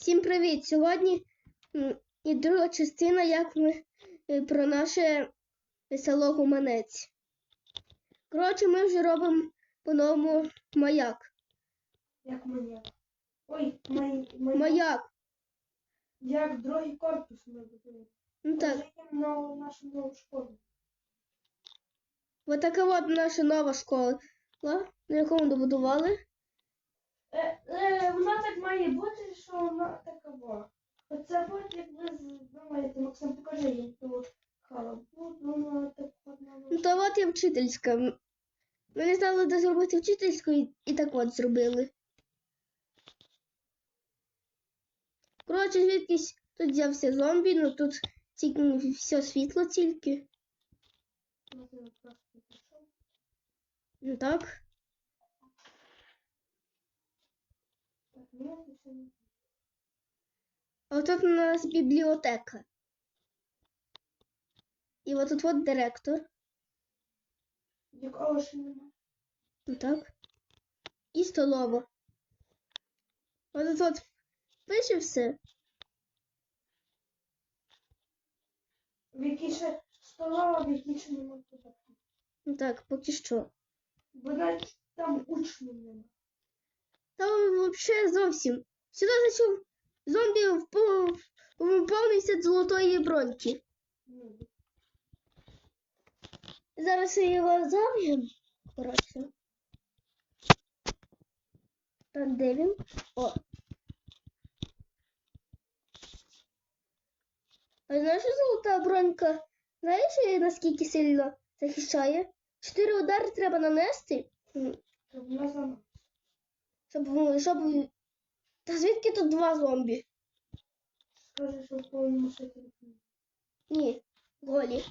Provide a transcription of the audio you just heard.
Всім привіт! Сьогодні і друга частина, як ми е, про наше село Гуманець. Коротше, ми вже робимо по-новому маяк. Як маяк. Ой, май, маяк. Маяк. Як другий корпус ми будемо. Ну так, на нашу нову школу. от така от наша нова школа, на якому добудували. Е, е, вона так має бути, що вона така була. Оце от, як ви думаєте, Максим, покажи їм ту халабу, вона так от Ну то от є вчительська. Ми не знали, де зробити вчительську, і, і так от зробили. Коротше, звідкись тут взявся зомбі, ну тут тільки все світло тільки. Максим просто пішов. Ну так. Так, це не. А тут у нас бібліотека. І от тут от директор. Якого ще нема. Ну так. І столова. От тут от пише все. В якій ще столова, в якій ще нема туди. Ну так, поки що. Бо навіть там учнів нема. Там взагалі зовсім. Сюди зайшов зомбі в, пов... в повний золотої броньки. Зараз я його зав'ємо. Коротше. Так, де він? О. А знаєш, золота бронька? Знаєш, наскільки сильно захищає? Чотири удари треба нанести, щоб, щоб... Та звідки тут два зомбі? Скажи, що в повному сеті. Ні, голі.